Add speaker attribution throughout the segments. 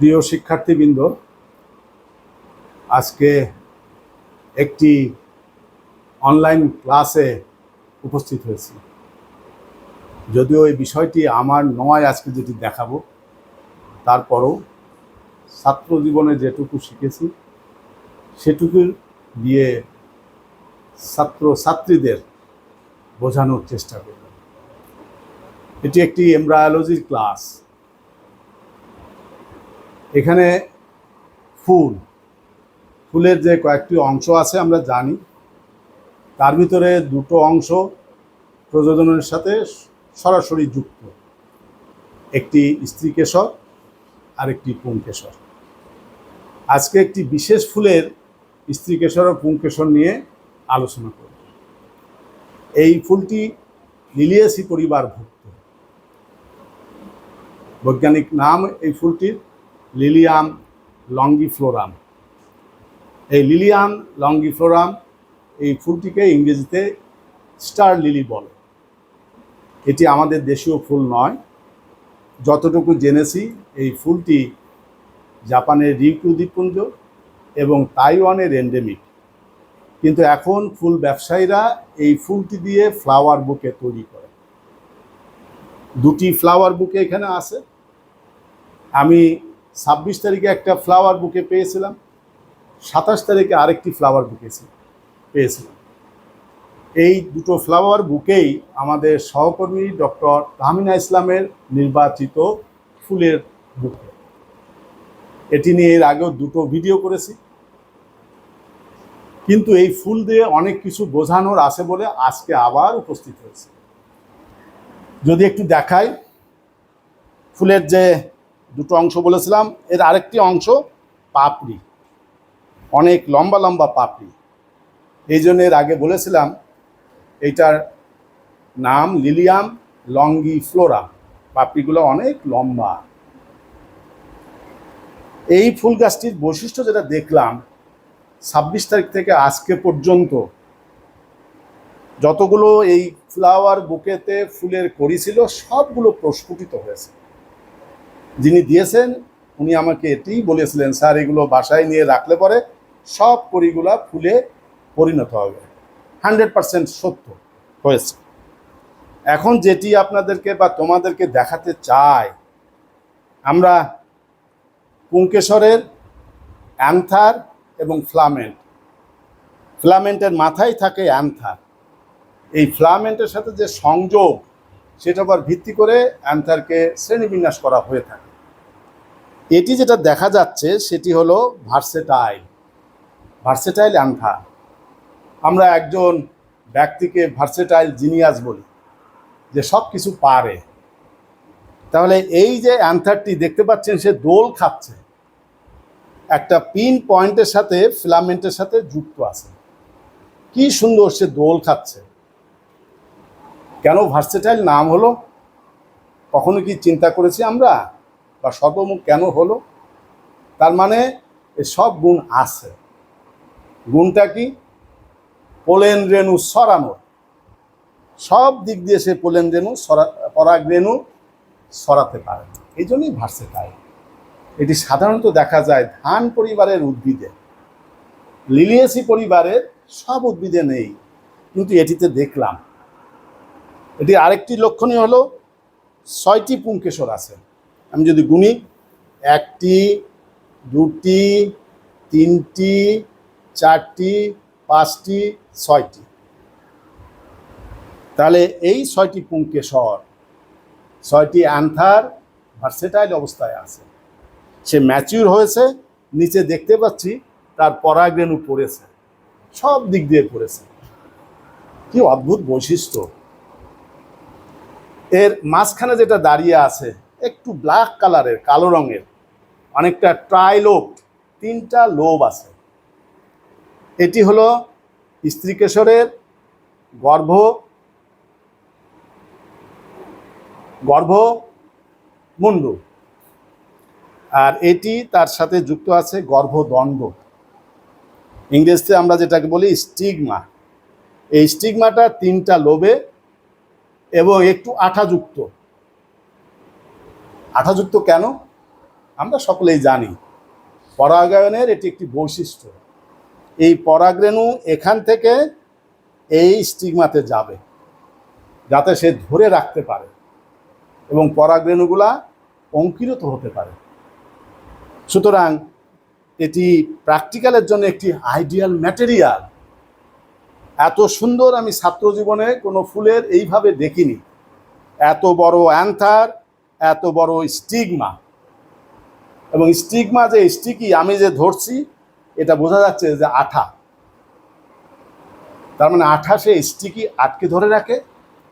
Speaker 1: প্রিয় শিক্ষার্থীবৃন্দ, আজকে একটি অনলাইন ক্লাসে উপস্থিত হয়েছি। যদিও এই বিষয়টি আমার নয়, আজকে যেটি দেখাবো, তারপরও ছাত্র জীবনে যেটুকু শিখেছি, সেটুকু দিয়ে ছাত্র ছাত্রীদের বোঝানোর চেষ্টা করব এটি একটি এমব্রায়োলজির ক্লাস। এখানে ফুল, ফুলের যে কয়েকটি অংশ আছে আমরা জানি। তার ভিতরে দুটো অংশ প্রযোজনের সাথে সরাসরি যুক্ত। একটি স্ত্রীকেশর আর একটি পুংকেশর আজকে একটি বিশেষ ফুলের স্ত্রীকেশর ও পুংকেশর নিয়ে আলোচনা করব। এই ফুলটি লিলিয়াসি পরিবারভুক্ত বৈজ্ঞানিক নাম এই ফুলটির লিলিয়াম লঙ্গিফ্লোরাম এই লিলিয়াম লঙ্গিফ্লোরাম এই ফুলটিকে ইংরেজিতে স্টার লিলি বলে। এটি আমাদের দেশীয় ফুল নয়। যতটুকু জেনেছি, এই ফুলটি জাপানের রিউকিউ দ্বীপপুঞ্জ এবং তাইওয়ানের এন্ডেমিক। কিন্তু এখন ফুল ব্যবসায়ীরা এই ফুলটি দিয়ে ফ্লাওয়ার বুকে তৈরি করে। দুটি ফ্লাওয়ার বুকে এখানে আছে। আমি ছাব্বিশ তারিখে একটা ফ্লাওয়ার বুকে পেয়েছিলাম, সাতাশ তারিখে আরেকটি ফ্লাওয়ার বুকে পেয়েছিলাম। এই দুটো ফ্লাওয়ার বুকেই আমাদের সহকর্মী ডক্টর তাহমিনা ইসলামের নির্বাচিত ফুলের বুকে এটি নিয়ে এর আগেও দুটো ভিডিও করেছি। কিন্তু এই ফুল দিয়ে অনেক কিছু বোঝানোর আছে বলে আজকে আবার উপস্থিত হয়েছে। যদি একটু দেখাই, ফুলের যে দুটো অংশ বলেছিলাম, এর আরেকটি অংশ পাপড়ি। অনেক লম্বা লম্বা পাপড়ি। এই জন্য এর আগে বলেছিলাম, এইটার নাম লিলিয়াম লঙ্গি ফ্লোরা পাপড়িগুলো অনেক লম্বা। এই ফুল গাছটির বৈশিষ্ট্য যেটা দেখলাম, ছাব্বিশ তারিখ থেকে আজকে পর্যন্ত যতগুলো এই ফ্লাওয়ার বুকেতে ফুলের কড়ি ছিল, সবগুলো প্রস্ফুটিত হয়েছে। যিনি দিয়েছেন উনি আমাকে এটিই বলেছিলেন স্যার এগুলো বাসায় নিয়ে রাখলে পরে সব কড়িগুলা ফুলে পরিণত হবে। হান্ড্রেড পারসেন্ট সত্য। হয়েছে। এখন যেটি আপনাদেরকে বা তোমাদেরকে দেখাতে চাই আমরা পুঙ্কেশ্বরের অ্যান্থার এবং ফ্লামেন্ট। ফ্লামেন্টের মাথায় থাকে অ্যান্থার। এই ফ্লামেন্টের সাথে যে সংযোগ সেটা আবার ভিত্তি করে অ্যান্থারকে শ্রেণীবিন্যাস করা হয়ে থাকে। এটি যেটা দেখা যাচ্ছে সেটি হলো ভার্সেটাইল। Versatile another. আমরা একজন ব্যক্তিকে ভার্সেটাইল জিনিয়াস বলি, যে সব কিছু পারে। তাহলে এই যে অ্যান্থারটি দেখতে পাচ্ছেন, সে দোল খাচ্ছে। একটা পিন পয়েন্টের সাথে, ফিলামেন্টের সাথে যুক্ত আছে। কি সুন্দর সে দোল খাচ্ছে। কেন ভার্সেটাইল নাম হলো? কখনো কি চিন্তা করেছি আমরা? বা সর্বমুখ কেন হলো? তার মানে সব গুণ আছে। গুণটা কি? পোলেন রেণু সরানোর। সব দিক দিয়ে সে পোলেন রেণু সরা, পরাগ রেণু সরাতে পারে এই জন্যই ভার্সেটাইল এটি সাধারণত দেখা যায় ধান পরিবারের উদ্ভিদে। লিলিয়েসি পরিবারের সব উদ্ভিদে নেই। কিন্তু এটিতে দেখলাম এটি আরেকটি লক্ষণীয় হলো ছয়টি পুঙ্কেশ্বর আছে। আমি যদি গুনি, একটি, দুটি, তিনটি, চারটি, পাঁচটি, ছয়টি। তাহলে এই ছয়টি পুঙ্কেশ্বর ছয়টি অ্যান্থার ভার্সেটাইল অবস্থায় আছে। সে ম্যাচিউর হয়েছে, নিচে দেখতে পাচ্ছি তার পরাগরেণু পড়েছে, সব দিক দিয়ে পড়েছে। কি অদ্ভুত বৈশিষ্ট্য! এর মাঝখানে যেটা দাঁড়িয়ে আছে, একটু ব্ল্যাক কালারের কালো রঙের, অনেকটা ট্রাইলোব তিনটা লোব আছে। এটি হলো স্ত্রীকেশরের গর্ভ গর্ভমুণ্ডু আর এটি তার সাথে যুক্ত আছে গর্ভদণ্ড। ইংরেজিতে আমরা যেটাকে বলি স্টিগমা এই স্টিগমাটা তিনটা লোবে এবং একটু আঠাযুক্ত। আঠাযুক্ত কেন? আমরা সকলেই জানি, পরাগায়নের এটি একটি বৈশিষ্ট্য। এই পরাগরেণু এখান থেকে এই স্টিগমাতে যাবে, যাতে সে ধরে রাখতে পারে এবং পরাগরেণুগুলা অঙ্কিরত হতে পারে। সুতরাং এটি প্র্যাকটিক্যালের জন্য একটি আইডিয়াল ম্যাটেরিয়াল এত সুন্দর আমি ছাত্র জীবনে কোনো ফুলের এইভাবে দেখিনি। এত বড় অ্যান্থার, এত বড় স্টিগমা। এবং স্টিগমা যে স্টিকি আমি যে ধরছি, এটা বোঝা যাচ্ছে যে আঠা। তার মানে আঠা সে স্টিকি আটকে ধরে রাখে,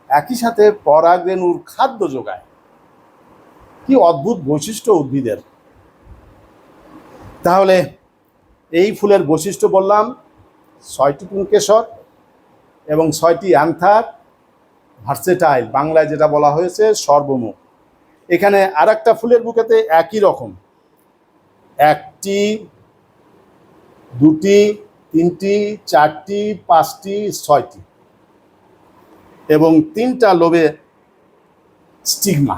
Speaker 1: একই সাথে পরাগরেণুর খাদ্য যোগায়। কি অদ্ভুত বৈশিষ্ট্য উদ্ভিদের। তাহলে এই ফুলের বৈশিষ্ট্য বললাম, ছয়টি পুঙ্কেশর এবং ছয়টি অ্যান্থার ভার্সেটাইল, বাংলায় যেটা বলা হয়েছে সর্বমুখ এখানে আর একটা ফুলের বুকেতে একই রকম। একটি, দুটি, তিনটি, চারটি, পাঁচটি, ছয়টি। এবং তিনটা লোবে স্টিগমা।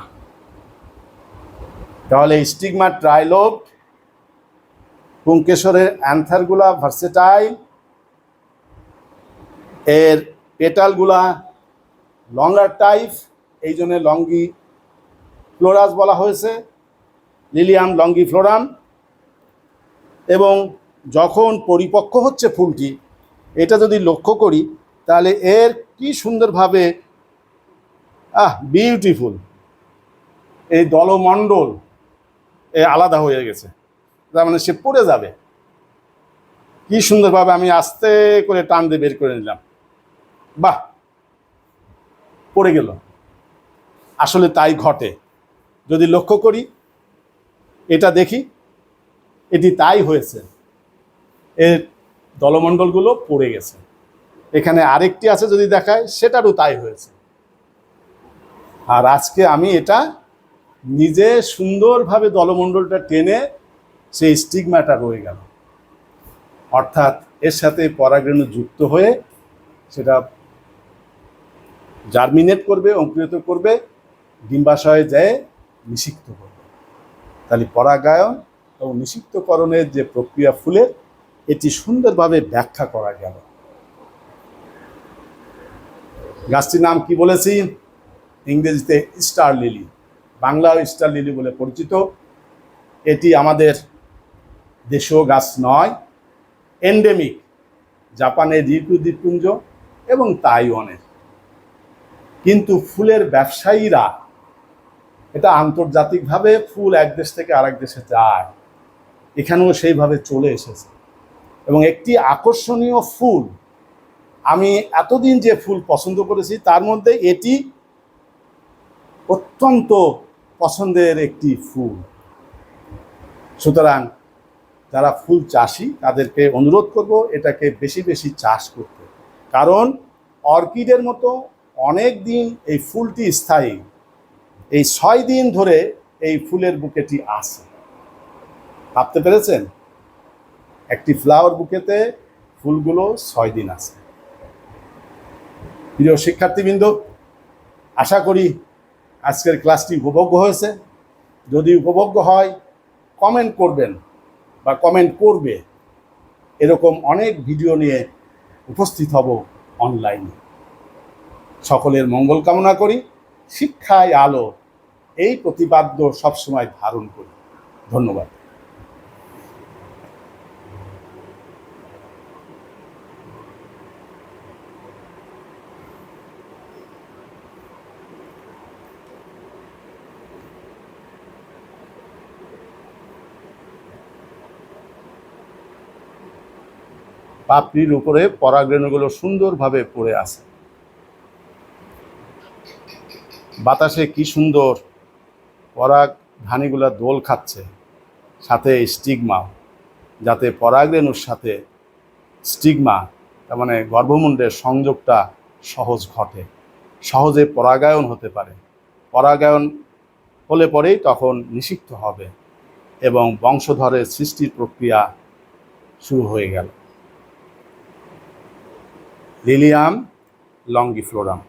Speaker 1: তাহলে স্টিগমা ট্রাইলোভ পুঙ্কেশ্বরের অ্যান্থারগুলা ভার্সেটাইল এর পেটালগুলা লঙ্গার টাইপ এই জন্য লঙ্গি ফ্লোরাস বলা হয়েছে, লিলিয়াম লঙ্গি ফ্লোরাম। এবং যখন পরিপক্ক হচ্ছে ফুলটি, এটা যদি লক্ষ্য করি, তাহলে এর কি সুন্দরভাবে, আহ বিউটিফুল এই দলমণ্ডল এ আলাদা হয়ে গেছে। তার মানে সে পড়ে যাবে। কি সুন্দরভাবে আমি আস্তে করে টান দিয়ে বের করে নিলাম। বাহ, পড়ে গেল। আসলে তাই ঘটে। যদি লক্ষ্য করি, এটা দেখি, এটি তাই হয়েছে। এর দলমণ্ডলগুলো পড়ে গেছে। এখানে আরেকটি আছে যদি দেখায়, সেটারও তাই হয়েছে। আর আজকে আমি এটা নিজে সুন্দরভাবে দলমণ্ডলটা টেনে সেই স্টিগমাটা রয়ে গেল। অর্থাৎ এর সাথে পরাগরেণু যুক্ত হয়ে সেটা জার্মিনেট করবে, অঙ্কুরিত করবে, ডিম্বাশয়ে যায় নিষিক্ত করবে। তাহলে পরাগায়ন এবং নিষিক্তকরণের যে প্রক্রিয়া ফুলের এটি সুন্দরভাবে ব্যাখ্যা করা গেল। গাছটির নাম কি বলেছি? ইংরেজিতে স্টার লিলি। বাংলাও স্টার লিলি বলে পরিচিত। এটি আমাদের দেশীয় গাছ নয়। এন্ডেমিক জাপানের রিকু দ্বীপপুঞ্জ এবং তাইওয়ানের। কিন্তু ফুলের ব্যবসায়ীরা, এটা আন্তর্জাতিকভাবে ফুল এক দেশ থেকে আরেক দেশে যায়, এখানেও সেইভাবে চলে এসেছে। এবং একটি আকর্ষণীয় ফুল, আমি এতদিন যে ফুল পছন্দ করেছি, তার মধ্যে এটি অত্যন্ত পছন্দের একটি ফুল। সুতরাং যারা ফুল চাষি, তাদেরকে অনুরোধ করব এটাকে বেশি বেশি চাষ করতে। কারণ অর্কিডের মতো অনেক দিন এই ফুলটি স্থায়ী। এই ছয় দিন ধরে এই ফুলের বুকেটি আছে। ভাবতে পেরেছেন? একটি ফ্লাওয়ার বুকেতে ফুলগুলো ছয় দিন আছে। প্রিয় শিক্ষার্থীবৃন্দ, আশা করি আজকের ক্লাসটি উপভোগ্য হয়েছে। যদি উপভোগ্য হয় কমেন্ট করবেন বা কমেন্ট করবে। এরকম অনেক ভিডিও নিয়ে উপস্থিত হব অনলাইনে সকলের মঙ্গল কামনা করি, শিক্ষায় আলো, এই প্রতিপাদ্য সবসময় ধারণ করি। ধন্যবাদ। পাপড়ির উপরে পরাগরেণুগুলো সুন্দরভাবে পড়ে আছে। বাতাসে কি সুন্দর। পরাগ ধানিগুলা দোল খাচ্ছে, সাথে স্টিগমা, যাতে পরাগরেণুর সাথে স্টিগমা, তার মানে গর্ভমুণ্ডের সংযোগটা সহজ ঘটে, সহজে পরাগায়ন হতে পারে। পরাগায়ন হলে পরেই তখন নিষিক্ত হবে এবং বংশধরের সৃষ্টির প্রক্রিয়া শুরু হয়ে গেল। লিলিয়াম লঙ্গিফ্লোরাম